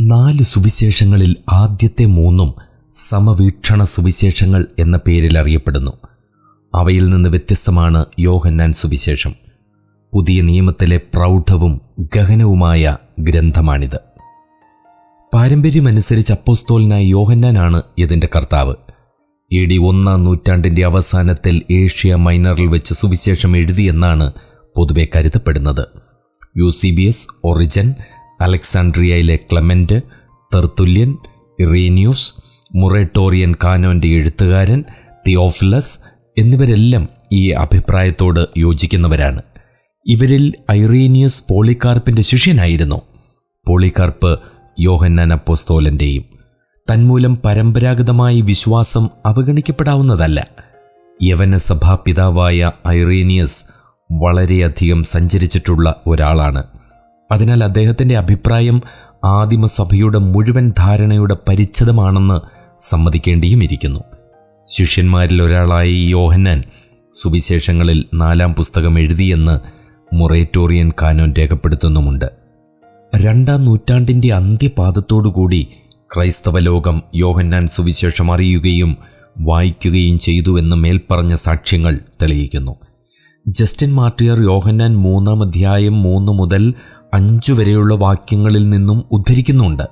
നാല് സുവിശേഷങ്ങളിൽ ആദ്യത്തെ മൂന്നും സമവീക്ഷണ സുവിശേഷങ്ങൾ എന്ന പേരിൽ അറിയപ്പെടുന്നു. അവയിൽ നിന്ന് വ്യത്യസ്തമാണ് യോഹന്നാൻ സുവിശേഷം. പുതിയ നിയമത്തിലെ പ്രൗഢവും ഗഹനവുമായ ഗ്രന്ഥമാണിത്. പാരമ്പര്യമനുസരിച്ച് അപ്പോസ്തോലിനായ യോഹന്നാനാണ് ഇതിന്റെ കർത്താവ്. എ ഡി ഒന്നാം നൂറ്റാണ്ടിന്റെ അവസാനത്തിൽ ഏഷ്യ മൈനറിൽ വെച്ച് സുവിശേഷം എഴുതിയെന്നാണ് പൊതുവെ കരുതപ്പെടുന്നത്. U C B S Origen അലക്സാൻഡ്രിയയിലെ Clement Tertullian Irenaeus Muratorian കാനോന്റെ എഴുത്തുകാരൻ തിയോഫിലസ് എന്നിവരെല്ലാം ഈ അഭിപ്രായത്തോട് യോജിക്കുന്നവരാണ്. ഇവരിൽ ഐറേനിയസ് പോളിക്കാർപ്പിന്റെ ശിഷ്യനായിരുന്നു. പോളിക്കാർപ്പ് യോഹന്നാൻ അപ്പോസ്തോലന്റെയും തന്മൂലം പരമ്പരാഗതമായി വിശ്വാസം അവഗണിക്കപ്പെടാവുന്നതല്ല. യവന സഭാപിതാവായ ഐറേനിയസ് വളരെയധികം സഞ്ചരിച്ചിട്ടുള്ള ഒരാളാണ്. അതിനാൽ അദ്ദേഹത്തിന്റെ അഭിപ്രായം ആദിമസഭയുടെ മുഴുവൻ ധാരണയുടെ പരിച്ഛദമാണെന്ന് സമ്മതിക്കേണ്ടിയും ഇരിക്കുന്നു ശിഷ്യന്മാരിൽ ഒരാളായ യോഹന്നാൻ സുവിശേഷങ്ങളിൽ നാലാം പുസ്തകം എഴുതിയെന്ന് മൊറേറ്റോറിയൻ കാനോൻ രേഖപ്പെടുത്തുന്നുമുണ്ട്. രണ്ടാം നൂറ്റാണ്ടിന്റെ അന്ത്യപാദത്തോടുകൂടി ക്രൈസ്തവ ലോകം യോഹന്നാൻ സുവിശേഷം അറിയുകയും വായിക്കുകയും ചെയ്തുവെന്ന് മേൽപ്പറഞ്ഞ സാക്ഷ്യങ്ങൾ തെളിയിക്കുന്നു. ജസ്റ്റിൻ മാർട്ടിയർ യോഹന്നാൻ മൂന്നാം അധ്യായം മൂന്ന് മുതൽ അഞ്ചു വരെയുള്ള വാക്യങ്ങളിൽ നിന്നും ഉദ്ധരിക്കുന്നുണ്ട്.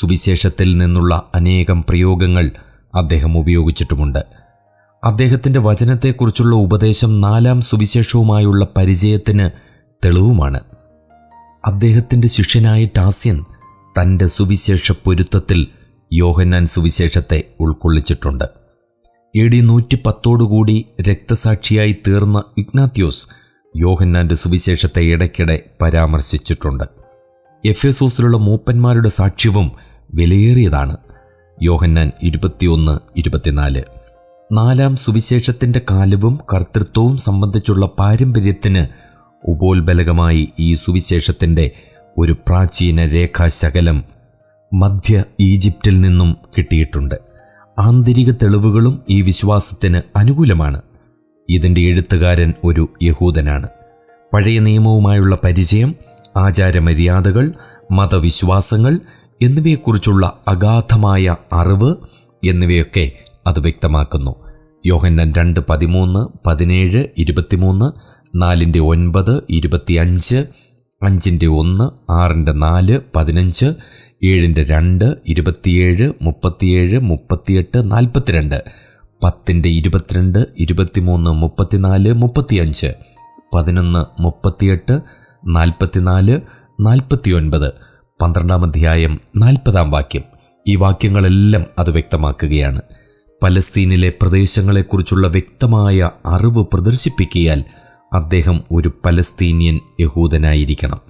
സുവിശേഷത്തിൽ നിന്നുള്ള അനേകം പ്രയോഗങ്ങൾ അദ്ദേഹം ഉപയോഗിച്ചിട്ടുമുണ്ട്. അദ്ദേഹത്തിന്റെ വചനത്തെക്കുറിച്ചുള്ള ഉപദേശം നാലാം സുവിശേഷവുമായുള്ള പരിചയത്തിന് തെളിവുമാണ്. അദ്ദേഹത്തിന്റെ ശിഷ്യനായ ടാസ്യൻ തന്റെ സുവിശേഷ പൊരുത്തത്തിൽ യോഹന്നാൻ സുവിശേഷത്തെ ഉൾക്കൊള്ളിച്ചിട്ടുണ്ട്. എ ഡി നൂറ്റി പത്തോടുകൂടി രക്തസാക്ഷിയായി തീർന്ന ഇഗ്നാത്യോസ് യോഹന്നാന്റെ സുവിശേഷത്തെ ഇടയ്ക്കിടെ പരാമർശിച്ചിട്ടുണ്ട്. എഫ് എസൂസിലുള്ള മൂപ്പന്മാരുടെ സാക്ഷ്യവും വിലയേറിയതാണ്. യോഹന്നാൻ ഇരുപത്തിയൊന്ന് ഇരുപത്തിനാല്. നാലാം സുവിശേഷത്തിന്റെ കാലവും കർത്തൃത്വവും സംബന്ധിച്ചുള്ള പാരമ്പര്യത്തിന് ഉപോത്ബലകമായി ഈ സുവിശേഷത്തിന്റെ ഒരു പ്രാചീന രേഖാശകലം മധ്യ ഈജിപ്തിൽ നിന്നും കിട്ടിയിട്ടുണ്ട്. ആന്തരിക തെളിവുകളും ഈ വിശ്വാസത്തിന് അനുകൂലമാണ്. ഇതിന്റെ എഴുത്തുകാരൻ ഒരു യഹൂദനാണ്. പഴയ നിയമവുമായുള്ള പരിചയം ആചാരമര്യാദകൾ മതവിശ്വാസങ്ങൾ എന്നിവയെക്കുറിച്ചുള്ള അഗാധമായ അറിവ് എന്നിവയൊക്കെ അത് വ്യക്തമാക്കുന്നു. യോഹന്നൻ രണ്ട് പതിമൂന്ന് പതിനേഴ് ഇരുപത്തിമൂന്ന് നാലിന്റെ ഒൻപത് ഇരുപത്തിയഞ്ച് അഞ്ചിന്റെ ഒന്ന് ആറിന്റെ നാല് പതിനഞ്ച് ഏഴിന്റെ രണ്ട് ഇരുപത്തിയേഴ് മുപ്പത്തിയേഴ് മുപ്പത്തിയെട്ട് നാൽപ്പത്തിരണ്ട് പത്തിന്റെ ഇരുപത്തിരണ്ട് ഇരുപത്തിമൂന്ന് മുപ്പത്തിനാല് മുപ്പത്തിയഞ്ച് പതിനൊന്ന് മുപ്പത്തിയെട്ട് നാൽപ്പത്തിനാല് നാൽപ്പത്തിയൊൻപത്. പന്ത്രണ്ടാം അധ്യായം നാൽപ്പതാം വാക്യം. ഈ വാക്യങ്ങളെല്ലാം അത് വ്യക്തമാക്കുകയാണ്. പലസ്തീനിലെ പ്രദേശങ്ങളെക്കുറിച്ചുള്ള വ്യക്തമായ അറിവ് പ്രദർശിപ്പിക്കിയാൽ അദ്ദേഹം ഒരു പലസ്തീനിയൻ യഹൂദനായിരിക്കണം.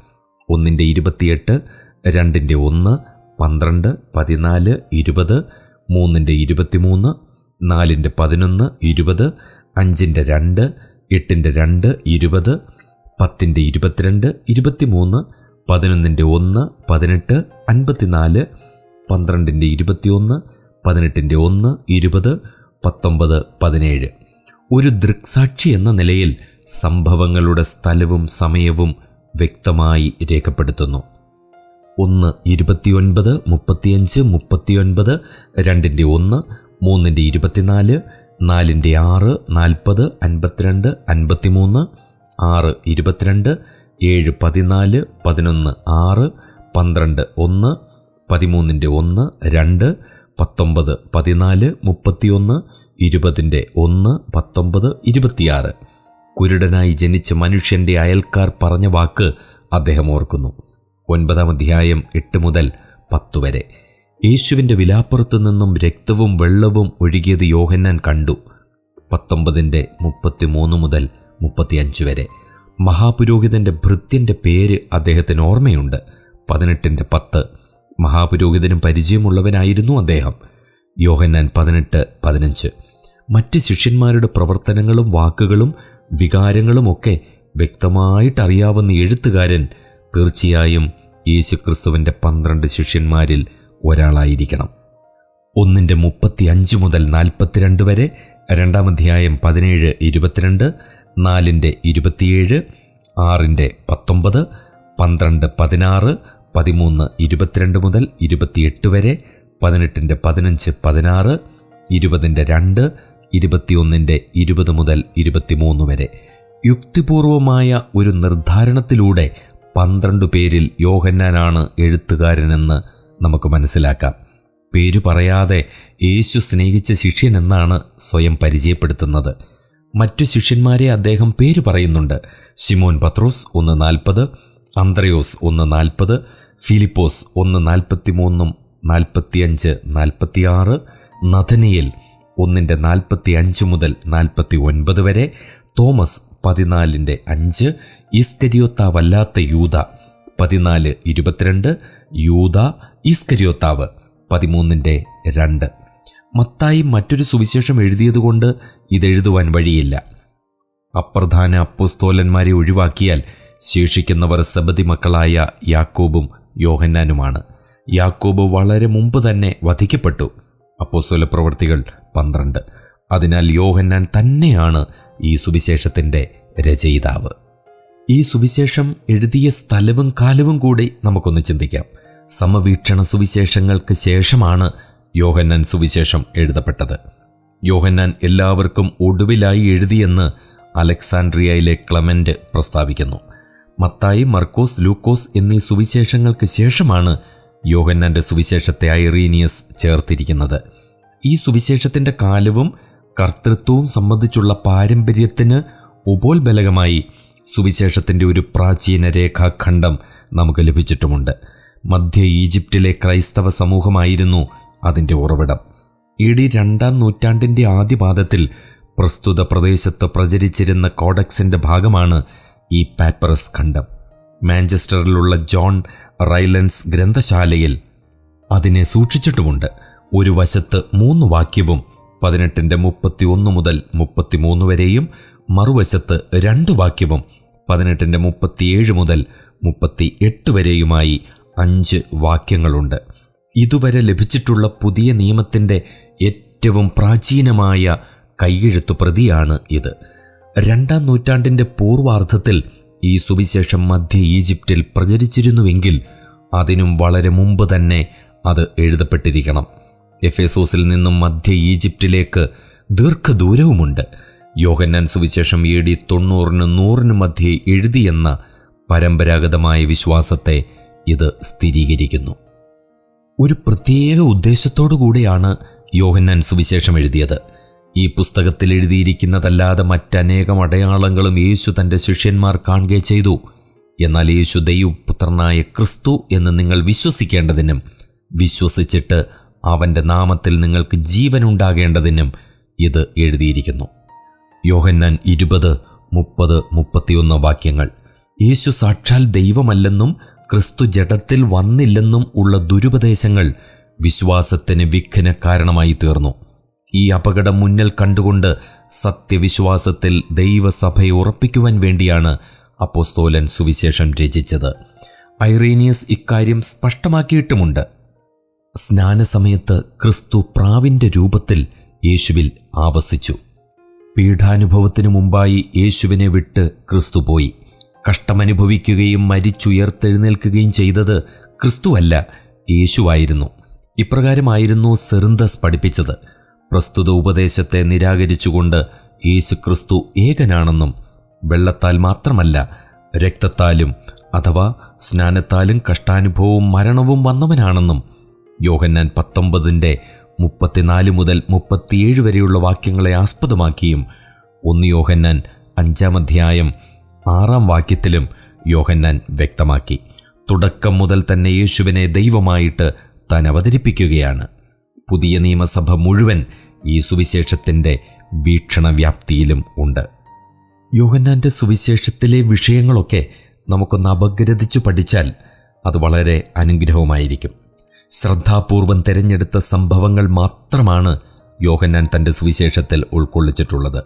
ഒന്നിന്റെ ഇരുപത്തിയെട്ട് രണ്ടിന്റെ ഒന്ന് പന്ത്രണ്ട് പതിനാല് ഇരുപത് മൂന്നിന്റെ ഇരുപത്തിമൂന്ന് നാലിന്റെ പതിനൊന്ന് ഇരുപത് അഞ്ചിന്റെ രണ്ട് എട്ടിന്റെ രണ്ട് ഇരുപത് പത്തിന്റെ ഇരുപത്തിരണ്ട് ഇരുപത്തിമൂന്ന് പതിനൊന്നിന്റെ ഒന്ന് പതിനെട്ട് അൻപത്തിനാല് പന്ത്രണ്ടിന്റെ ഇരുപത്തിയൊന്ന് പതിനെട്ടിന്റെ ഒന്ന് ഇരുപത് പത്തൊമ്പത് പതിനേഴ്. ഒരു ദൃക്സാക്ഷി എന്ന നിലയിൽ സംഭവങ്ങളുടെ സ്ഥലവും സമയവും വ്യക്തമായി രേഖപ്പെടുത്തുന്നു. ഒന്ന് ഇരുപത്തിയൊൻപത് മുപ്പത്തിയഞ്ച് മുപ്പത്തിയൊൻപത് രണ്ടിന്റെ ഒന്ന് മൂന്നിന്റെ ഇരുപത്തിനാല് നാലിന്റെ ആറ് നാൽപ്പത് അൻപത്തിരണ്ട് അൻപത്തിമൂന്ന് ആറ് ഇരുപത്തിരണ്ട് ഏഴ് പതിനാല് പതിനൊന്ന് ആറ് പന്ത്രണ്ട് ഒന്ന് പതിമൂന്നിന്റെ ഒന്ന് രണ്ട് പത്തൊമ്പത് പതിനാല് മുപ്പത്തിയൊന്ന് ഇരുപതിന്റെ ഒന്ന് പത്തൊമ്പത് ഇരുപത്തിയാറ്. കുരുടനായി ജനിച്ച മനുഷ്യന്റെ അയൽക്കാർ പറഞ്ഞ വാക്ക് അദ്ദേഹം ഓർക്കുന്നു. ഒൻപതാം അധ്യായം എട്ട് മുതൽ പത്ത് വരെ. യേശുവിന്റെ വിലാപ്പുറത്തു നിന്നും രക്തവും വെള്ളവും ഒഴുകിയത് യോഹന്നാൻ കണ്ടു. പത്തൊമ്പതിന്റെ മുപ്പത്തിമൂന്ന് മുതൽ മുപ്പത്തിയഞ്ച് വരെ. മഹാപുരോഹിതന്റെ ഭൃത്യന്റെ പേര് അദ്ദേഹത്തിന് ഓർമ്മയുണ്ട്. പതിനെട്ടിന്റെ പത്ത്. മഹാപുരോഹിതനും പരിചയമുള്ളവനായിരുന്നു അദ്ദേഹം. യോഹന്നാൻ പതിനെട്ട് പതിനഞ്ച്. മറ്റ് ശിഷ്യന്മാരുടെ പ്രവർത്തനങ്ങളും വാക്കുകളും വികാരങ്ങളും വികാരങ്ങളുമൊക്കെ വ്യക്തമായിട്ടറിയാവുന്ന എഴുത്തുകാരൻ തീർച്ചയായും യേശുക്രിസ്തുവിന്റെ പന്ത്രണ്ട് ശിഷ്യന്മാരിൽ ഒരാളായിരിക്കണം. ഒന്നിന്റെ മുപ്പത്തി അഞ്ച് മുതൽ നാൽപ്പത്തിരണ്ട് വരെ രണ്ടാം അധ്യായം പതിനേഴ് ഇരുപത്തിരണ്ട് നാലിന്റെ ഇരുപത്തിയേഴ് ആറിന്റെ പത്തൊമ്പത് പന്ത്രണ്ട് പതിനാറ് പതിമൂന്ന് ഇരുപത്തിരണ്ട് മുതൽ ഇരുപത്തിയെട്ട് വരെ പതിനെട്ടിന്റെ പതിനഞ്ച് പതിനാറ് ഇരുപതിന്റെ രണ്ട് ഇരുപത്തിയൊന്നിന്റെ ഇരുപത് മുതൽ ഇരുപത്തിമൂന്ന് വരെ. യുക്തിപൂർവമായ ഒരു നിർദ്ധാരണത്തിലൂടെ പന്ത്രണ്ട് പേരിൽ യോഹന്നാനാണ് എഴുത്തുകാരനെന്ന് നമുക്ക് മനസ്സിലാക്കാം. പേരു പറയാതെ യേശു സ്നേഹിച്ച ശിഷ്യൻ എന്നാണ് സ്വയം പരിചയപ്പെടുത്തുന്നത്. മറ്റു ശിഷ്യന്മാരെ അദ്ദേഹം പേര് പറയുന്നുണ്ട്. ഷിമോൻ പത്രോസ് ഒന്ന് നാൽപ്പത് അന്ത്രയോസ് ഒന്ന് നാൽപ്പത് ഫിലിപ്പോസ് ഒന്ന് നാൽപ്പത്തി മൂന്നും നാൽപ്പത്തിയഞ്ച് നാൽപ്പത്തിയാറ് നഥനിയൽ ഒന്നിന്റെ നാൽപ്പത്തി അഞ്ച് മുതൽ നാൽപ്പത്തി ഒൻപത് വരെ തോമസ് പതിനാലിന്റെ അഞ്ച് ഈസ്കരിയോത്താവല്ലാത്ത യൂത പതിനാല് ഇരുപത്തിരണ്ട് യൂത ഈസ്കരിയോത്താവ് പതിമൂന്നിന്റെ രണ്ട്. മത്തായി മറ്റൊരു സുവിശേഷം എഴുതിയതുകൊണ്ട് ഇതെഴുതുവാൻ വഴിയില്ല. അപ്രധാന അപ്പോസ്തോലന്മാരെ ഒഴിവാക്കിയാൽ ശേഷിക്കുന്നവർ സബതി മക്കളായ യാക്കോബും യോഹന്നാനുമാണ്. യാക്കോബ് വളരെ മുമ്പ് തന്നെ വധിക്കപ്പെട്ടു. അപ്പോസ്തോല പ്രവർത്തികൾ പന്ത്രണ്ട്. അതിനാൽ യോഹന്നാൻ തന്നെയാണ് ഈ സുവിശേഷത്തിന്റെ രചയിതാവ്. ഈ സുവിശേഷം എഴുതിയ സ്ഥലവും കാലവും കൂടി നമുക്കൊന്ന് ചിന്തിക്കാം. സമവീക്ഷണ സുവിശേഷങ്ങൾക്ക് ശേഷമാണ് യോഹന്നാൻ സുവിശേഷം എഴുതപ്പെട്ടത്. യോഹന്നാൻ എല്ലാവർക്കും ഒടുവിലായി എഴുതിയെന്ന് അലക്സാൻഡ്രിയയിലെ ക്ലമന്റ് പ്രസ്താവിക്കുന്നു. മത്തായി മർക്കോസ് ലൂക്കോസ് എന്നീ സുവിശേഷങ്ങൾക്ക് ശേഷമാണ് യോഹന്നാന്റെ സുവിശേഷത്തെ ഐറീനിയസ് ചേർത്തിരിക്കുന്നത്. ഈ സുവിശേഷത്തിന്റെ കാലവും കർത്തൃത്വവും സംബന്ധിച്ചുള്ള പാരമ്പര്യത്തിന് ഉപോത്ബലകമായി സുവിശേഷത്തിന്റെ ഒരു പ്രാചീന രേഖാഖണ്ഡം നമുക്ക് ലഭിച്ചിട്ടുമുണ്ട്. മധ്യ ഈജിപ്തിലെ ക്രൈസ്തവ സമൂഹമായിരുന്നു അതിന്റെ ഉറവിടം. ഇ ഡി രണ്ടാം നൂറ്റാണ്ടിന്റെ ആദ്യപാദത്തിൽ പ്രസ്തുത പ്രദേശത്ത് പ്രചരിച്ചിരുന്ന കോഡക്സിന്റെ ഭാഗമാണ് ഈ പാപ്പറസ് ഖണ്ഡം. മാഞ്ചസ്റ്ററിലുള്ള ജോൺ റൈലൻസ് ഗ്രന്ഥശാലയിൽ അതിനെ സൂക്ഷിച്ചിട്ടുമുണ്ട്. ഒരു വശത്ത് മൂന്ന് വാക്യവും പതിനെട്ടിന്റെ മുപ്പത്തി ഒന്ന് മുതൽ മുപ്പത്തിമൂന്ന് വരെയും മറുവശത്ത് രണ്ട് വാക്യവും പതിനെട്ടിന്റെ മുപ്പത്തിയേഴ് മുതൽ മുപ്പത്തി എട്ട് വരെയുമായി അഞ്ച് വാക്യങ്ങളുണ്ട്. ഇതുവരെ ലഭിച്ചിട്ടുള്ള പുതിയ നിയമത്തിന്റെ ഏറ്റവും പ്രാചീനമായ കൈയെഴുത്തു പ്രതിയാണ് ഇത്. രണ്ടാം നൂറ്റാണ്ടിന്റെ പൂർവാർദ്ധത്തിൽ ഈ സുവിശേഷം മധ്യ ഈജിപ്തിൽ പ്രചരിച്ചിരുന്നുവെങ്കിൽ അതിനും വളരെ മുമ്പ് തന്നെ അത് എഴുതപ്പെട്ടിരിക്കണം. എഫേസോസിൽ നിന്നും മധ്യ ഈജിപ്തിലേക്ക് ദീർഘദൂരവുമുണ്ട്. യോഹന്നാൻ സുവിശേഷം എ ഡി തൊണ്ണൂറിന് നൂറിന് മധ്യേ എഴുതിയെന്ന പരമ്പരാഗതമായ വിശ്വാസത്തെ ഇത് സ്ഥിരീകരിക്കുന്നു. ഒരു പ്രത്യേക ഉദ്ദേശത്തോടു കൂടിയാണ് യോഹന്നാൻ സുവിശേഷം എഴുതിയത്. ഈ പുസ്തകത്തിൽ എഴുതിയിരിക്കുന്നതല്ലാതെ മറ്റനേകം അടയാളങ്ങളും യേശു തന്റെ ശിഷ്യന്മാർ കാണുകയും ചെയ്തു. എന്നാൽ യേശു ദൈവപുത്രനായ ക്രിസ്തു എന്ന് നിങ്ങൾ വിശ്വസിക്കേണ്ടതിനും വിശ്വസിച്ചിട്ട് അവന്റെ നാമത്തിൽ നിങ്ങൾക്ക് ജീവനുണ്ടാകേണ്ടതിനും ഇത് എഴുതിയിരിക്കുന്നു. യോഹന്നാൻ ഇരുപത് മുപ്പത് മുപ്പത്തിയൊന്ന് വാക്യങ്ങൾ. യേശു സാക്ഷാൽ ദൈവമല്ലെന്നും ക്രിസ്തു ജഡത്തിൽ വന്നില്ലെന്നും ഉള്ള ദുരുപദേശങ്ങൾ വിശ്വാസത്തിന് വിഘ്ന കാരണമായി തീർന്നു. ഈ അപകടം മുന്നിൽ കണ്ടുകൊണ്ട് സത്യവിശ്വാസത്തിൽ ദൈവസഭയെ ഉറപ്പിക്കുവാൻ വേണ്ടിയാണ് അപ്പോസ്തോലൻ സുവിശേഷം രചിച്ചത്. ഐറേനിയസ് ഇക്കാര്യം സ്പഷ്ടമാക്കിയിട്ടുമുണ്ട്. സ്നാനസമയത്ത് ക്രിസ്തു പ്രാവിന്റെ രൂപത്തിൽ യേശുവിൽ ആവസിച്ചു. പീഠാനുഭവത്തിനു മുമ്പായി യേശുവിനെ വിട്ട് ക്രിസ്തു പോയി. കഷ്ടമനുഭവിക്കുകയും മരിച്ചുയർത്തെഴുന്നേൽക്കുകയും ചെയ്തത് ക്രിസ്തുവല്ല യേശുവായിരുന്നു. ഇപ്രകാരമായിരുന്നു സെറിന്തസ് പഠിപ്പിച്ചത്. പ്രസ്തുത ഉപദേശത്തെ നിരാകരിച്ചുകൊണ്ട് യേശു ക്രിസ്തു ഏകനാണെന്നും വെള്ളത്താൽ മാത്രമല്ല രക്തത്താലും അഥവാ സ്നാനത്താലും കഷ്ടാനുഭവവും മരണവും വന്നവനാണെന്നും യോഹന്നാൻ പത്തൊമ്പതിന്റെ മുപ്പത്തിനാല് മുതൽ മുപ്പത്തിയേഴ് വരെയുള്ള വാക്യങ്ങളെ ആസ്പദമാക്കിയും ഒന്ന് യോഹന്നാൻ അഞ്ചാം അധ്യായം ആറാം വാക്യത്തിലും യോഹന്നാൻ വ്യക്തമാക്കി തുടക്കം മുതൽ തന്നെ യേശുവിനെ ദൈവമായിട്ട് താൻ അവതരിപ്പിക്കുകയാണ്. പുതിയ നിയമസഭ മുഴുവൻ ഈ സുവിശേഷത്തിന്റെ വീക്ഷണവ്യാപ്തിയിലും ഉണ്ട്. യോഹന്നാന്റെ സുവിശേഷത്തിലെ വിഷയങ്ങളൊക്കെ നമുക്കൊന്ന് അപഗ്രഥിച്ചു പഠിച്ചാൽ അത് വളരെ അനുഗ്രഹവുമായിരിക്കും. ശ്രദ്ധാപൂർവം തിരഞ്ഞെടുത്ത സംഭവങ്ങൾ മാത്രമാണ് യോഹന്നാൻ തന്റെ സുവിശേഷത്തിൽ ഉൾക്കൊള്ളിച്ചിട്ടുള്ളത്.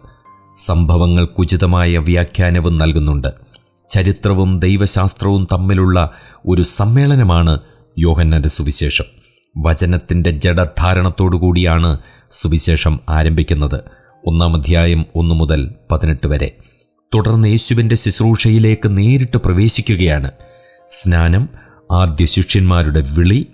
സംഭവങ്ങൾക്കുചിതമായ വ്യാഖ്യാനവും നൽകുന്നുണ്ട്. ചരിത്രവും ദൈവശാസ്ത്രവും തമ്മിലുള്ള ഒരു സമ്മേളനമാണ് യോഹന്നാന്റെ സുവിശേഷം. വചനത്തിന്റെ ജഡധാരണത്തോടുകൂടിയാണ് സുവിശേഷം ആരംഭിക്കുന്നത്. ഒന്നാം അധ്യായം ഒന്നു മുതൽ പതിനെട്ട് വരെ. തുടർന്ന് യേശുവിന്റെ ശുശ്രൂഷയിലേക്ക് നേരിട്ട് പ്രവേശിക്കുകയാണ്. സ്നാനം ആദ്യ ശിഷ്യന്മാരുടെ വിളി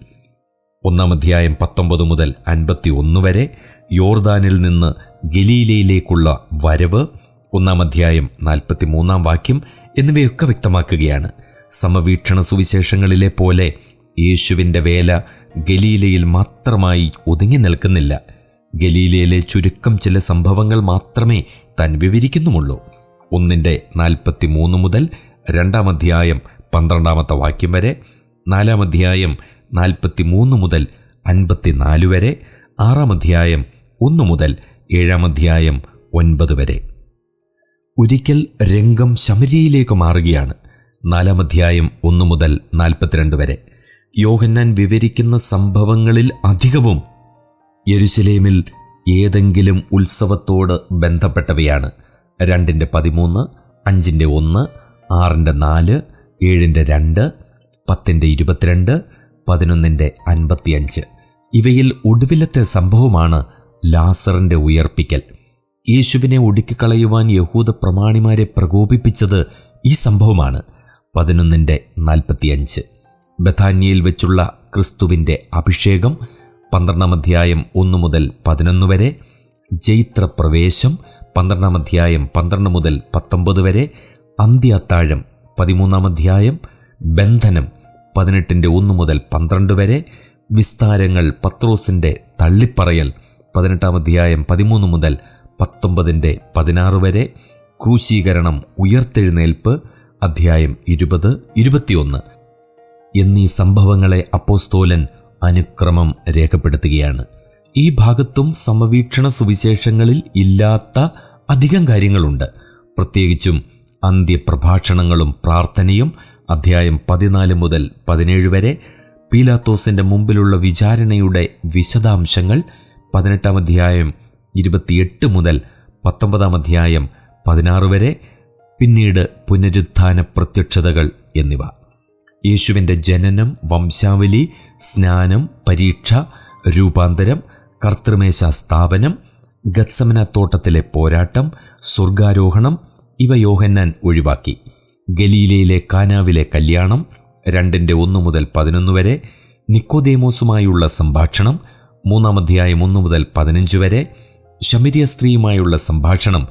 ഒന്നാം അധ്യായം പത്തൊമ്പത് മുതൽ അൻപത്തി ഒന്ന് വരെ യോർദാനിൽ നിന്ന് ഗലീലയിലേക്കുള്ള വരവ് ഒന്നാം അധ്യായം നാൽപ്പത്തി മൂന്നാം വാക്യം എന്നിവയൊക്കെ വ്യക്തമാക്കുകയാണ്. സമവീക്ഷണ സുവിശേഷങ്ങളിലെ പോലെ യേശുവിന്റെ വേല ഗലീലയിൽ മാത്രമായി ഒതുങ്ങി നിൽക്കുന്നില്ല. ഗലീലയിലെ ചുരുക്കം ചില സംഭവങ്ങൾ മാത്രമേ താൻ വിവരിക്കുന്നുമുള്ളൂ. ഒന്നിന്റെ നാൽപ്പത്തി മൂന്ന് മുതൽ രണ്ടാം അധ്യായം പന്ത്രണ്ടാമത്തെ വാക്യം വരെ നാലാം അധ്യായം നാൽപ്പത്തി മൂന്ന് മുതൽ അൻപത്തിനാല് വരെ ആറാം അധ്യായം ഒന്ന് മുതൽ ഏഴാം അധ്യായം ഒൻപത് വരെ. ഒരിക്കൽ രംഗം ശമരിയിലേക്ക് മാറുകയാണ്. നാലാം അധ്യായം ഒന്നു മുതൽ നാൽപ്പത്തിരണ്ട് വരെ. യോഹന്നാൻ വിവരിക്കുന്ന സംഭവങ്ങളിൽ അധികവും യെരുശലേമിൽ ഏതെങ്കിലും ഉത്സവത്തോട് ബന്ധപ്പെട്ടവയാണ്. രണ്ടിന്റെ പതിമൂന്ന് അഞ്ചിന്റെ ഒന്ന് ആറിന്റെ നാല് ഏഴിന്റെ രണ്ട് പത്തിന്റെ ഇരുപത്തിരണ്ട് പതിനൊന്നിന്റെ അൻപത്തിയഞ്ച്. ഇവയിൽ ഒടുവിലത്തെ സംഭവമാണ് ലാസറിന്റെ ഉയർപ്പിക്കൽ. യേശുവിനെ ഒടുക്കിക്കളയുവാൻ യഹൂദ പ്രമാണിമാരെ പ്രകോപിപ്പിച്ചത് ഈ സംഭവമാണ്. പതിനൊന്നിന്റെ നാൽപ്പത്തിയഞ്ച്. ബഥാന്യയിൽ വെച്ചുള്ള ക്രിസ്തുവിന്റെ അഭിഷേകം പന്ത്രണ്ടാം അധ്യായം ഒന്ന് മുതൽ പതിനൊന്ന് വരെ ജൈത്രപ്രവേശം പന്ത്രണ്ടാം അധ്യായം പന്ത്രണ്ട് മുതൽ പത്തൊമ്പത് വരെ അന്ത്യ അത്താഴം പതിമൂന്നാം അധ്യായം ബന്ധനം പതിനെട്ടിന്റെ ഒന്ന് മുതൽ പന്ത്രണ്ട് വരെ വിസ്താരങ്ങൾ പത്രോസിന്റെ തള്ളിപ്പറയൽ പതിനെട്ടാം അധ്യായം പതിമൂന്ന് മുതൽ പത്തൊമ്പതിന്റെ പതിനാറ് വരെ ക്രൂശീകരണം ഉയർത്തെഴുന്നേൽപ്പ് അധ്യായം ഇരുപത് ഇരുപത്തിയൊന്ന്. എന്നീ സംഭവങ്ങളെ അപ്പോസ്തോലൻ അനുക്രമം രേഖപ്പെടുത്തുകയാണ്. ഈ ഭാഗത്തും സമവീക്ഷണ സുവിശേഷങ്ങളിൽ ഇല്ലാത്ത അധികം കാര്യങ്ങളുണ്ട്. പ്രത്യേകിച്ചും അന്ത്യപ്രഭാഷണങ്ങളും പ്രാർത്ഥനയും അധ്യായം പതിനാല് മുതൽ പതിനേഴ് വരെ പീലാത്തോസിന്റെ മുമ്പിലുള്ള വിചാരണയുടെ വിശദാംശങ്ങൾ പതിനെട്ടാം അധ്യായം ഇരുപത്തിയെട്ട് മുതൽ പത്തൊമ്പതാം അധ്യായം പതിനാറ് വരെ പിന്നീട് പുനരുത്ഥാന പ്രത്യക്ഷതകൾ എന്നിവ. യേശുവിന്റെ ജനനം വംശാവലി സ്നാനം പരീക്ഷ രൂപാന്തരം കർത്തൃമേശ സ്ഥാപനം ഗത്സമന തോട്ടത്തിലെ പോരാട്ടം സ്വർഗാരോഹണം ഇവ യോഹന്നാൻ ഒഴിവാക്കി. ഗലീലയിലെ കാനാവിലെ കല്യാണം രണ്ടിന്റെ ഒന്ന് മുതൽ പതിനൊന്ന് വരെ നിക്കോദേമോസുമായുള്ള സംഭാഷണം മൂന്നാം അധ്യായം ഒന്ന് മുതൽ പതിനഞ്ച് വരെ ശമിരിയ സ്ത്രീയുമായുള്ള സംഭാഷണം.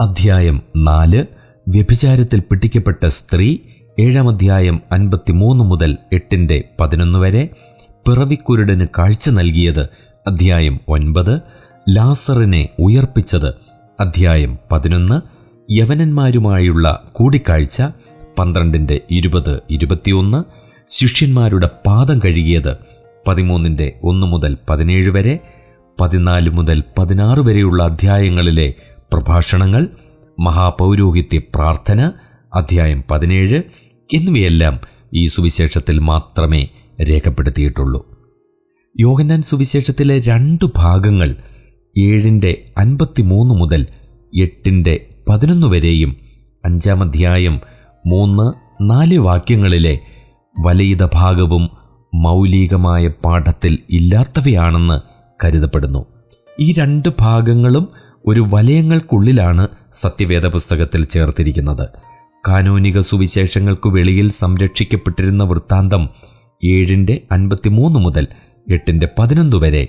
അധ്യായം നാല് വ്യഭിചാരത്തിൽ പിടിക്കപ്പെട്ട സ്ത്രീ ഏഴാം അധ്യായം അൻപത്തിമൂന്ന് മുതൽ എട്ടിന്റെ പതിനൊന്ന് വരെ പിറവിക്കുരുടന് കാഴ്ച നൽകിയത് അധ്യായം ഒൻപത് ലാസറിനെ ഉയർപ്പിച്ചത് അധ്യായം പതിനൊന്ന് യവനന്മാരുമായുള്ള കൂടിക്കാഴ്ച പന്ത്രണ്ടിന്റെ ഇരുപത് ഇരുപത്തിയൊന്ന് ശിഷ്യന്മാരുടെ പാദം കഴുകിയത് പതിമൂന്നിന്റെ ഒന്ന് മുതൽ പതിനേഴ് വരെ പതിനാല് മുതൽ പതിനാറ് വരെയുള്ള അധ്യായങ്ങളിലെ പ്രഭാഷണങ്ങൾ മഹാപൗരോഹിത്യ പ്രാർത്ഥന അധ്യായം പതിനേഴ് എന്നിവയെല്ലാം ഈ സുവിശേഷത്തിൽ മാത്രമേ രേഖപ്പെടുത്തിയിട്ടുള്ളൂ. യോഹന്നാൻ സുവിശേഷത്തിലെ രണ്ട് ഭാഗങ്ങൾ ഏഴിന്റെ അൻപത്തിമൂന്ന് മുതൽ എട്ടിന്റെ പതിനൊന്ന് വരെയും അഞ്ചാം അധ്യായം മൂന്ന് നാല് വാക്യങ്ങളിലെ വലയിത ഭാഗവും മൗലികമായ പാഠത്തിൽ ഇല്ലാത്തവയാണെന്ന് കരുതപ്പെടുന്നു. ഈ രണ്ട് ഭാഗങ്ങളും ഒരു വലയങ്ങൾക്കുള്ളിലാണ് സത്യവേദ പുസ്തകത്തിൽ ചേർത്തിരിക്കുന്നത്. കാനോനിക സുവിശേഷങ്ങൾക്കു വെളിയിൽ സംരക്ഷിക്കപ്പെട്ടിരുന്ന വൃത്താന്തം ഏഴിന്റെ അൻപത്തിമൂന്ന് മുതൽ എട്ടിന്റെ പതിനൊന്ന് വരെ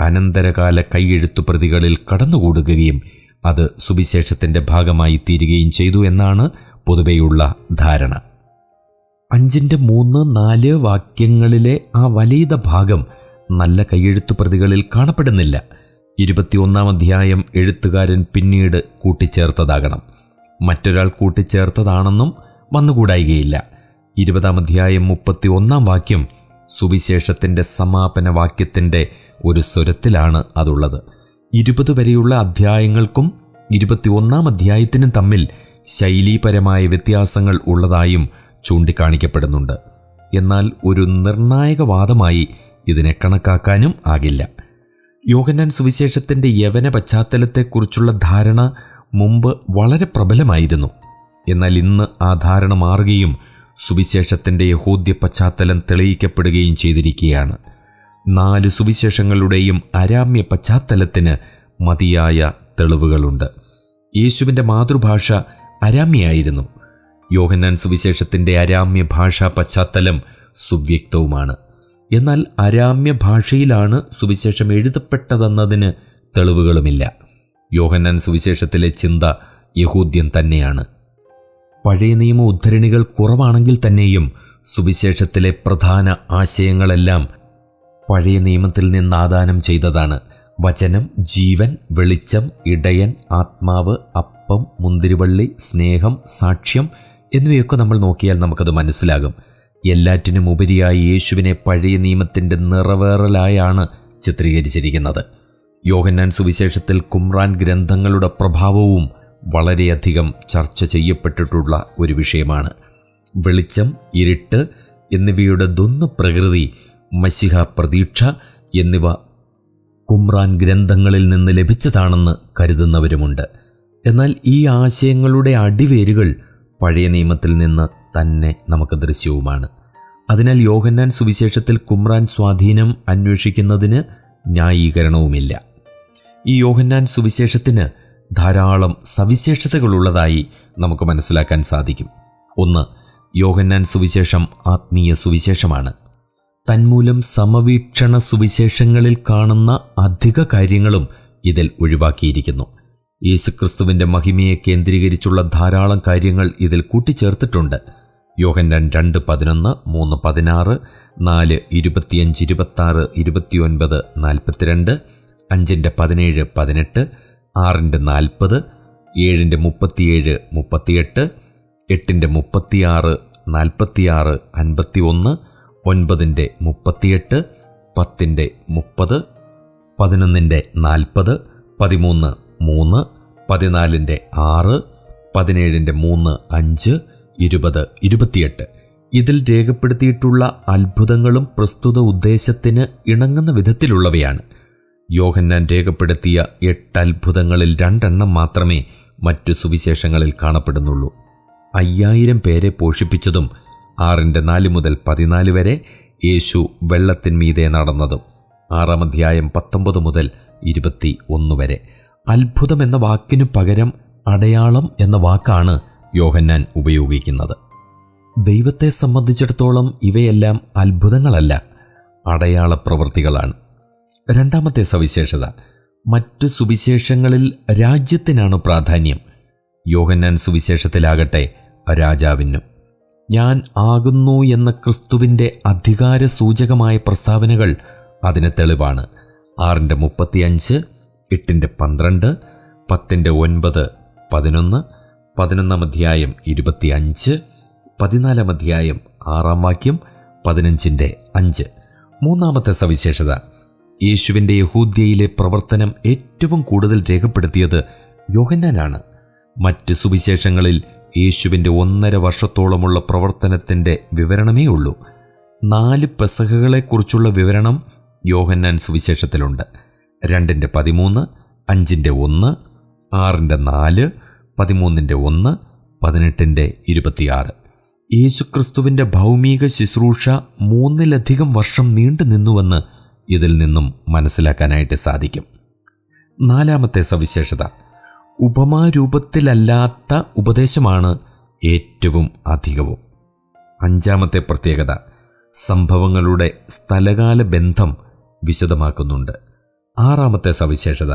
അനന്തരകാല കൈയെഴുത്തു പ്രതികളിൽ കടന്നുകൂടുകയും അത് സുവിശേഷത്തിന്റെ ഭാഗമായി തീരുകയും ചെയ്തു എന്നാണ് പൊതുവെയുള്ള ധാരണ. അഞ്ചിന്റെ മൂന്ന് നാല് വാക്യങ്ങളിലെ ആ വലീത ഭാഗം നല്ല കൈയെഴുത്തു പ്രതികളിൽ കാണപ്പെടുന്നില്ല. ഇരുപത്തിയൊന്നാം അധ്യായം എഴുത്തുകാരൻ പിന്നീട് കൂട്ടിച്ചേർത്തതാകണം. മറ്റൊരാൾ കൂട്ടിച്ചേർത്തതാണെന്നും വന്നുകൂടായികയില്ല. ഇരുപതാം അധ്യായം മുപ്പത്തി ഒന്നാം വാക്യം സുവിശേഷത്തിന്റെ സമാപന വാക്യത്തിന്റെ ഒരു സ്വരത്തിലാണ് അതുള്ളത്. ഇരുപത് വരെയുള്ള അധ്യായങ്ങൾക്കും ഇരുപത്തിയൊന്നാം അധ്യായത്തിനും തമ്മിൽ ശൈലീപരമായ വ്യത്യാസങ്ങൾ ഉള്ളതായും ചൂണ്ടിക്കാണിക്കപ്പെടുന്നുണ്ട്. എന്നാൽ ഒരു നിർണായക വാദമായി ഇതിനെ കണക്കാക്കാനും ആകില്ല. യോഹന്നാൻ സുവിശേഷത്തിന്റെ യവന പശ്ചാത്തലത്തെക്കുറിച്ചുള്ള ധാരണ മുമ്പ് വളരെ പ്രബലമായിരുന്നു. എന്നാൽ ഇന്ന് ആ ധാരണ മാറുകയും സുവിശേഷത്തിന്റെ യഹൂദ്യ പശ്ചാത്തലം തെളിയിക്കപ്പെടുകയും ചെയ്തിരിക്കുകയാണ്. നാല് സുവിശേഷങ്ങളുടെയും അരാമ്യ പശ്ചാത്തലത്തിന് മതിയായ തെളിവുകളുണ്ട്. യേശുവിന്റെ മാതൃഭാഷ അരാമ്യായിരുന്നു യോഹന്നാൻ സുവിശേഷത്തിന്റെ അരാമ്യ ഭാഷാ പശ്ചാത്തലം സുവ്യക്തവുമാണ്. എന്നാൽ അരാമ്യ ഭാഷയിലാണ് സുവിശേഷം എഴുതപ്പെട്ടതെന്നതിന് തെളിവുകളുമില്ല. യോഹന്നാൻ സുവിശേഷത്തിലെ ചിന്ത യഹൂദ്യൻ തന്നെയാണ്. പഴയ നിയമ ഉദ്ധരണികൾ കുറവാണെങ്കിൽ തന്നെയും സുവിശേഷത്തിലെ പ്രധാന ആശയങ്ങളെല്ലാം പഴയ നിയമത്തിൽ നിന്ന് ആദാനം ചെയ്തതാണ്. വചനം ജീവൻ വെളിച്ചം ഇടയൻ ആത്മാവ് അപ്പം മുന്തിരിവള്ളി സ്നേഹം സാക്ഷ്യം എന്നിവയൊക്കെ നമ്മൾ നോക്കിയാൽ നമുക്കത് മനസ്സിലാകും. എല്ലാറ്റിനും ഉപരിയായി യേശുവിനെ പഴയ നിയമത്തിന്റെ നിറവേറലായാണ് ചിത്രീകരിച്ചിരിക്കുന്നത്. യോഹന്നാൻ സുവിശേഷത്തിൽ കുമ്രാൻ ഗ്രന്ഥങ്ങളുടെ പ്രഭാവവും വളരെയധികം ചർച്ച ചെയ്യപ്പെട്ടിട്ടുള്ള ഒരു വിഷയമാണ്. വെളിച്ചം ഇരുട്ട് എന്നിവയുടെ ദൊന്ന് പ്രകൃതി മഷിഹ പ്രതീക്ഷ എന്നിവ കുമ്രാൻ ഗ്രന്ഥങ്ങളിൽ നിന്ന് ലഭിച്ചതാണെന്ന് കരുതുന്നവരുമുണ്ട്. എന്നാൽ ഈ ആശയങ്ങളുടെ അടിവേരുകൾ പഴയ നിയമത്തിൽ നിന്ന് തന്നെ നമുക്ക് ദൃശ്യവുമാണ്. അതിനാൽ യോഹന്നാൻ സുവിശേഷത്തിൽ കുമ്രാൻ സ്വാധീനം അന്വേഷിക്കുന്നതിന് ന്യായീകരണവുമില്ല. ഈ യോഹന്നാൻ സുവിശേഷത്തിന് ധാരാളം സവിശേഷതകളുള്ളതായി നമുക്ക് മനസ്സിലാക്കാൻ സാധിക്കും. ഒന്ന് യോഹന്നാൻ സുവിശേഷം ആത്മീയ സുവിശേഷമാണ്. തന്മൂലം സമവീക്ഷണ സുവിശേഷങ്ങളിൽ കാണുന്ന അധിക കാര്യങ്ങളും ഇതിൽ ഒഴിവാക്കിയിരിക്കുന്നു. യേശുക്രിസ്തുവിന്റെ മഹിമയെ കേന്ദ്രീകരിച്ചുള്ള ധാരാളം കാര്യങ്ങൾ ഇതിൽ കൂട്ടിച്ചേർത്തിട്ടുണ്ട്. യോഹന്നാൻ രണ്ട് പതിനൊന്ന് മൂന്ന് പതിനാറ് നാല് ഇരുപത്തിയഞ്ച് ഇരുപത്താറ് ഇരുപത്തിയൊൻപത് നാൽപ്പത്തിരണ്ട് അഞ്ചിന്റെ പതിനേഴ് പതിനെട്ട് ആറിന്റെ നാൽപ്പത് ഏഴിന്റെ മുപ്പത്തിയേഴ് മുപ്പത്തിയെട്ട് എട്ടിന്റെ മുപ്പത്തിയാറ് നാൽപ്പത്തിയാറ് അൻപത്തി ഒന്ന് ഒൻപതിന്റെ മുപ്പത്തിയെട്ട് പത്തിന്റെ മുപ്പത് പതിനൊന്നിന്റെ നാൽപ്പത് പതിമൂന്ന് മൂന്ന് പതിനാലിന്റെ ആറ് പതിനേഴിന്റെ മൂന്ന് അഞ്ച് ഇരുപത് ഇരുപത്തിയെട്ട്. ഇതിൽ രേഖപ്പെടുത്തിയിട്ടുള്ള അത്ഭുതങ്ങളും പ്രസ്തുത ഉദ്ദേശത്തിന് ഇണങ്ങുന്ന വിധത്തിലുള്ളവയാണ്. യോഹന്നാൻ രേഖപ്പെടുത്തിയ എട്ട് അത്ഭുതങ്ങളിൽ രണ്ടെണ്ണം മാത്രമേ മറ്റു സുവിശേഷങ്ങളിൽ കാണപ്പെടുന്നുള്ളൂ. അയ്യായിരം പേരെ പോഷിപ്പിച്ചതും ആറിന്റെ നാല് മുതൽ പതിനാല് വരെ യേശു വെള്ളത്തിന്മീതെ നടന്നതും ആറാം അധ്യായം പത്തൊമ്പത് മുതൽ ഇരുപത്തി ഒന്ന് വരെ. അത്ഭുതം എന്ന വാക്കിനു പകരം അടയാളം എന്ന വാക്കാണ് യോഹന്നാൻ ഉപയോഗിക്കുന്നത്. ദൈവത്തെ സംബന്ധിച്ചിടത്തോളം ഇവയെല്ലാം അത്ഭുതങ്ങളല്ല അടയാള പ്രവൃത്തികളാണ് രണ്ടാമത്തെ സവിശേഷത മറ്റ് സുവിശേഷങ്ങളിൽ രാജ്യത്തിനാണ് പ്രാധാന്യം. യോഹന്നാൻ സുവിശേഷത്തിലാകട്ടെ രാജാവിനും. ഞാൻ ആകുന്നു എന്ന ക്രിസ്തുവിന്റെ അധികാര സൂചകമായ പ്രസ്താവനകൾ അതിന് തെളിവാണ്. ആറിന്റെ മുപ്പത്തിയഞ്ച് എട്ടിന്റെ പന്ത്രണ്ട് പത്തിന്റെ ഒൻപത് പതിനൊന്ന് പതിനൊന്നാം അധ്യായം ഇരുപത്തിയഞ്ച് പതിനാലാം അധ്യായം ആറാം വാക്യം പതിനഞ്ചിന്റെ അഞ്ച്. മൂന്നാമത്തെ സവിശേഷത യേശുവിന്റെ യഹൂദ്യയിലെ പ്രവർത്തനം ഏറ്റവും കൂടുതൽ രേഖപ്പെടുത്തിയത് യോഹന്നാനാണ്. മറ്റ് സുവിശേഷങ്ങളിൽ യേശുവിന്റെ ഒന്നര വർഷത്തോളമുള്ള പ്രവർത്തനത്തിന്റെ വിവരണമേ ഉള്ളൂ. നാല് പെസഹകളെക്കുറിച്ചുള്ള വിവരണം യോഹന്നാൻ സുവിശേഷത്തിലുണ്ട്. രണ്ടിന്റെ പതിമൂന്ന് അഞ്ചിന്റെ ഒന്ന് ആറിന്റെ നാല് പതിമൂന്നിന്റെ ഒന്ന് പതിനെട്ടിന്റെ ഇരുപത്തിയാറ്. യേശുക്രിസ്തുവിന്റെ ഭൗമിക ശുശ്രൂഷ മൂന്നിലധികം വർഷം നീണ്ടു നിന്നുവെന്ന് ഇതിൽ നിന്നും മനസ്സിലാക്കാനായിട്ട് സാധിക്കും. നാലാമത്തെ സവിശേഷത ഉപമാരൂപത്തിലല്ലാത്ത ഉപദേശമാണ് ഏറ്റവും അധികവും. അഞ്ചാമത്തെ പ്രത്യേകത സംഭവങ്ങളുടെ സ്ഥലകാല ബന്ധം വിശദമാക്കുന്നുണ്ട്. ആറാമത്തെ സവിശേഷത.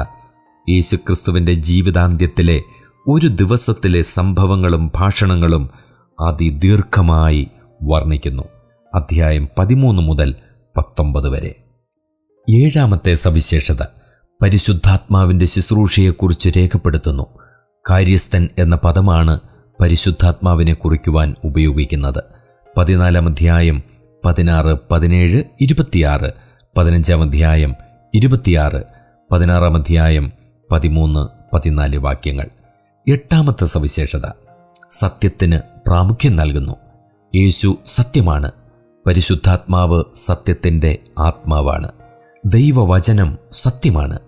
യേശുക്രിസ്തുവിന്റെ ജീവിതാന്ത്യത്തിലെ ഒരു ദിവസത്തിലെ സംഭവങ്ങളും ഭാഷണങ്ങളും അതിദീർഘമായി വർണിക്കുന്നു. അധ്യായം പതിമൂന്ന് മുതൽ പത്തൊമ്പത് വരെ. ഏഴാമത്തെ സവിശേഷത. പരിശുദ്ധാത്മാവിന്റെ ശുശ്രൂഷയെക്കുറിച്ച് രേഖപ്പെടുത്തുന്നു. കാര്യസ്ഥൻ എന്ന പദമാണ് പരിശുദ്ധാത്മാവിനെ കുറിക്കുവാൻ ഉപയോഗിക്കുന്നത്. പതിനാലാം അധ്യായം പതിനാറ് പതിനേഴ് ഇരുപത്തിയാറ് പതിനഞ്ചാം അധ്യായം ഇരുപത്തിയാറ് പതിനാറാം അധ്യായം പതിമൂന്ന് പതിനാല് വാക്യങ്ങൾ. എട്ടാമത്തെ സവിശേഷത സത്യത്തിന് പ്രാമുഖ്യം നൽകുന്നു. യേശു സത്യമാണ്. പരിശുദ്ധാത്മാവ് സത്യത്തിന്റെ ആത്മാവാണ്. ദൈവവചനം സത്യമാണ്.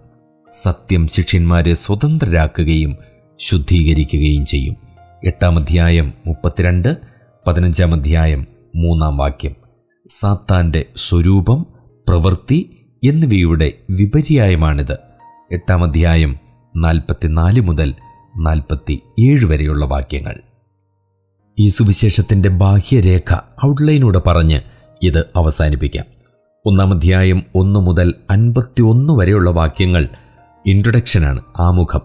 സത്യം ശിഷ്യന്മാരെ സ്വതന്ത്രരാക്കുകയും ശുദ്ധീകരിക്കുകയും ചെയ്യും. എട്ടാം അധ്യായം മുപ്പത്തിരണ്ട് പതിനഞ്ചാം അധ്യായം മൂന്നാം വാക്യം. സാത്താന്റെ സ്വരൂപം പ്രവൃത്തി എന്നിവയുടെ വിപര്യായമാണിത്. എട്ടാം അധ്യായം നാൽപ്പത്തിനാല് മുതൽ നാൽപ്പത്തി ഏഴ് വരെയുള്ള വാക്യങ്ങൾ. ഈ സുവിശേഷത്തിന്റെ ബാഹ്യരേഖ ഔട്ട്ലൈനൂടെ പറഞ്ഞ് ഇത് അവസാനിപ്പിക്കാം. ഒന്നാം അധ്യായം ഒന്ന് മുതൽ അൻപത്തി ഒന്ന് വരെയുള്ള വാക്യങ്ങൾ ഇൻട്രൊഡക്ഷനാണ് ആമുഖം.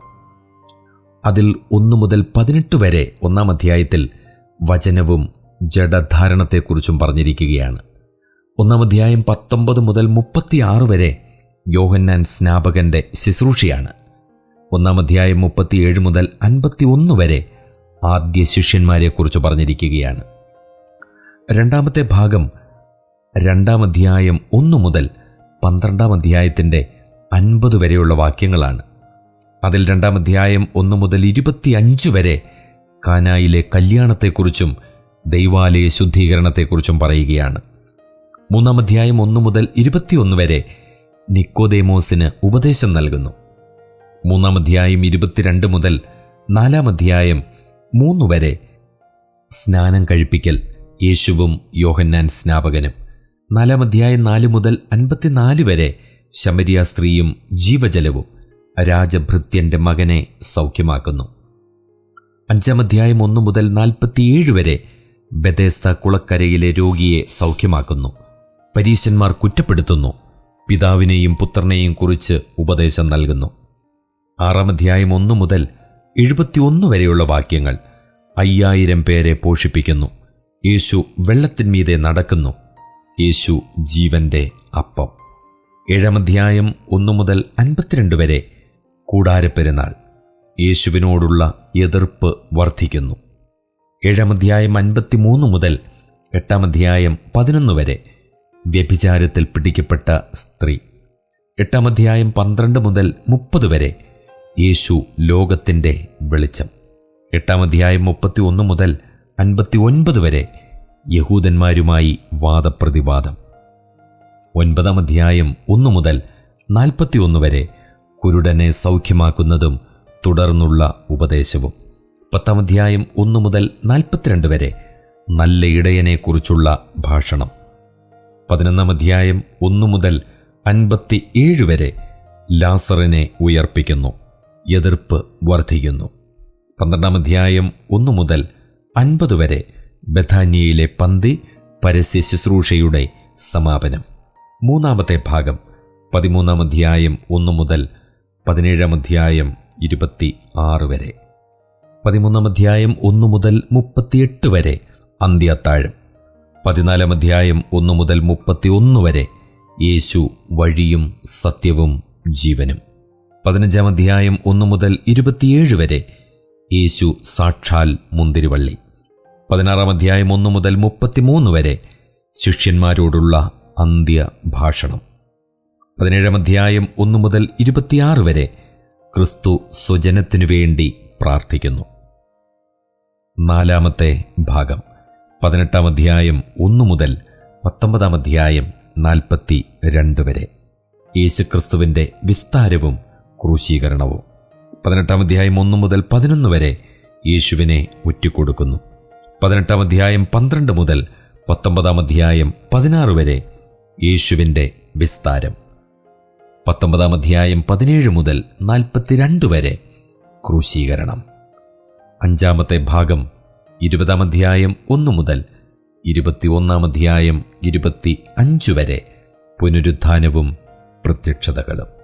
അതിൽ ഒന്ന് മുതൽ പതിനെട്ട് വരെ ഒന്നാം അധ്യായത്തിൽ വചനവും ജഡധാരണത്തെക്കുറിച്ചും പറഞ്ഞിരിക്കുകയാണ്. ഒന്നാം അധ്യായം പത്തൊമ്പത് മുതൽ മുപ്പത്തിയാറ് വരെ യോഹന്നാൻ സ്നാപകന്റെ ശുശ്രൂഷയാണ്. ഒന്നാം അധ്യായം മുപ്പത്തിയേഴ് മുതൽ അൻപത്തി ഒന്ന് വരെ ആദ്യ ശിഷ്യന്മാരെക്കുറിച്ച് പറഞ്ഞിരിക്കുകയാണ്. രണ്ടാമത്തെ ഭാഗം രണ്ടാം അധ്യായം ഒന്ന് മുതൽ പന്ത്രണ്ടാം അധ്യായത്തിന്റെ അൻപത് വരെയുള്ള വാക്യങ്ങളാണ്. അതിൽ രണ്ടാം അധ്യായം ഒന്ന് മുതൽ ഇരുപത്തിയഞ്ച് വരെ കാനായിലെ കല്യാണത്തെക്കുറിച്ചും ദൈവാലയ ശുദ്ധീകരണത്തെക്കുറിച്ചും പറയുകയാണ്. മൂന്നാം അധ്യായം ഒന്ന് മുതൽ ഇരുപത്തിയൊന്ന് വരെ നിക്കോദേമോസിന് ഉപദേശം നൽകുന്നു. മൂന്നാം അധ്യായം ഇരുപത്തിരണ്ട് മുതൽ നാലാം അധ്യായം മൂന്ന് വരെ സ്നാനം കഴിപ്പിക്കൽ യേശുവും യോഹന്നാൻ സ്നാപകനും. നാലാം അധ്യായം നാല് മുതൽ അൻപത്തിനാല് വരെ ശമരിയ സ്ത്രീയും ജീവജലവും രാജഭൃത്യന്റെ മകനെ സൗഖ്യമാക്കുന്നു. അഞ്ചാം അധ്യായം ഒന്ന് മുതൽ നാൽപ്പത്തിയേഴ് വരെ ബദേസ്ത കുളക്കരയിലെ രോഗിയെ സൗഖ്യമാക്കുന്നു. പരീശന്മാർ കുറ്റപ്പെടുത്തുന്നു. പിതാവിനെയും പുത്രനെയും കുറിച്ച് ഉപദേശം നൽകുന്നു. ആറാം അധ്യായം ഒന്ന് മുതൽ എഴുപത്തിയൊന്ന് വരെയുള്ള വാക്യങ്ങൾ അയ്യായിരം പേരെ പോഷിപ്പിക്കുന്നു. യേശു വെള്ളത്തിന്മീതെ നടക്കുന്നു. യേശു ജീവന്റെ അപ്പം. ഏഴാം അധ്യായം ഒന്ന് മുതൽ അൻപത്തിരണ്ട് വരെ കൂടാരപ്പെരുന്നാൾ യേശുവിനോടുള്ള എതിർപ്പ് വർദ്ധിക്കുന്നു. ഏഴാം അധ്യായം അൻപത്തിമൂന്ന് മുതൽ എട്ടാം അധ്യായം പതിനൊന്ന് വരെ വ്യഭിചാരത്തിൽ പിടിക്കപ്പെട്ട സ്ത്രീ. എട്ടാം അധ്യായം പന്ത്രണ്ട് മുതൽ മുപ്പത് വരെ യേശു ലോകത്തിന്റെ വെളിച്ചം. എട്ടാം അധ്യായം മുപ്പത്തി ഒന്ന് മുതൽ അൻപത്തി ഒൻപത് വരെ യഹൂദന്മാരുമായി വാദപ്രതിവാദം. ഒൻപതാം അധ്യായം ഒന്ന് മുതൽ നാൽപ്പത്തി ഒന്ന് വരെ കുരുടനെ സൗഖ്യമാക്കുന്നതും തുടർന്നുള്ള ഉപദേശവും. പത്താം അധ്യായം ഒന്ന് മുതൽ നാൽപ്പത്തിരണ്ട് വരെ നല്ല ഇടയനെക്കുറിച്ചുള്ള ഭാഷണം. പതിനൊന്നാം അധ്യായം ഒന്നു മുതൽ അൻപത്തി ഏഴ് വരെ ലാസറിനെ ഉയർപ്പിക്കുന്നു എതിർപ്പ് വർദ്ധിക്കുന്നു. പന്ത്രണ്ടാം അധ്യായം ഒന്നു മുതൽ അൻപത് വരെ ബഥാന്യയിലെ പന്തി പരസ്യ ശുശ്രൂഷയുടെ സമാപനം. മൂന്നാമത്തെ ഭാഗം പതിമൂന്നാം അധ്യായം ഒന്ന് മുതൽ പതിനേഴാം അധ്യായം ഇരുപത്തി ആറ് വരെ. പതിമൂന്നാം അധ്യായം ഒന്നു മുതൽ മുപ്പത്തിയെട്ട് വരെ അന്ത്യത്താഴം. പതിനാലാം അധ്യായം ഒന്ന് മുതൽ മുപ്പത്തി ഒന്ന് വരെ യേശു വഴിയും സത്യവും ജീവനും. പതിനഞ്ചാം അധ്യായം ഒന്ന് മുതൽ ഇരുപത്തിയേഴ് വരെ യേശു സാക്ഷാൽ മുന്തിരിവള്ളി. പതിനാറാം അധ്യായം ഒന്ന് മുതൽ മുപ്പത്തിമൂന്ന് വരെ ശിഷ്യന്മാരോടുള്ള അന്ത്യ ഭാഷണം പതിനേഴാം അധ്യായം ഒന്ന് മുതൽ ഇരുപത്തിയാറ് വരെ ക്രിസ്തു സ്വജനത്തിനു വേണ്ടി പ്രാർത്ഥിക്കുന്നു. നാലാമത്തെ ഭാഗം. പതിനെട്ടാം അധ്യായം ഒന്ന് മുതൽ പത്തൊമ്പതാം അധ്യായം നാൽപ്പത്തി രണ്ട് വരെ. യേശുക്രിസ്തുവിന്റെ വിസ്താരവും ക്രൂശീകരണവും. പതിനെട്ടാം അധ്യായം ഒന്ന് മുതൽ പതിനൊന്ന് വരെ യേശുവിനെ ഉറ്റിക്കൊടുക്കുന്നു പതിനെട്ടാം അധ്യായം പന്ത്രണ്ട് മുതൽ പത്തൊമ്പതാം അധ്യായം പതിനാറ് വരെ യേശുവിന്റെ വിസ്താരം. പത്തൊമ്പതാം അധ്യായം പതിനേഴ് മുതൽ നാൽപ്പത്തിരണ്ട് വരെ ക്രൂശീകരണം. അഞ്ചാമത്തെ ഭാഗം ഇരുപതാം അധ്യായം ഒന്ന് മുതൽ ഇരുപത്തിയൊന്നാം അധ്യായം ഇരുപത്തി അഞ്ച് വരെ പുനരുത്ഥാനവും പ്രത്യക്ഷതകളും.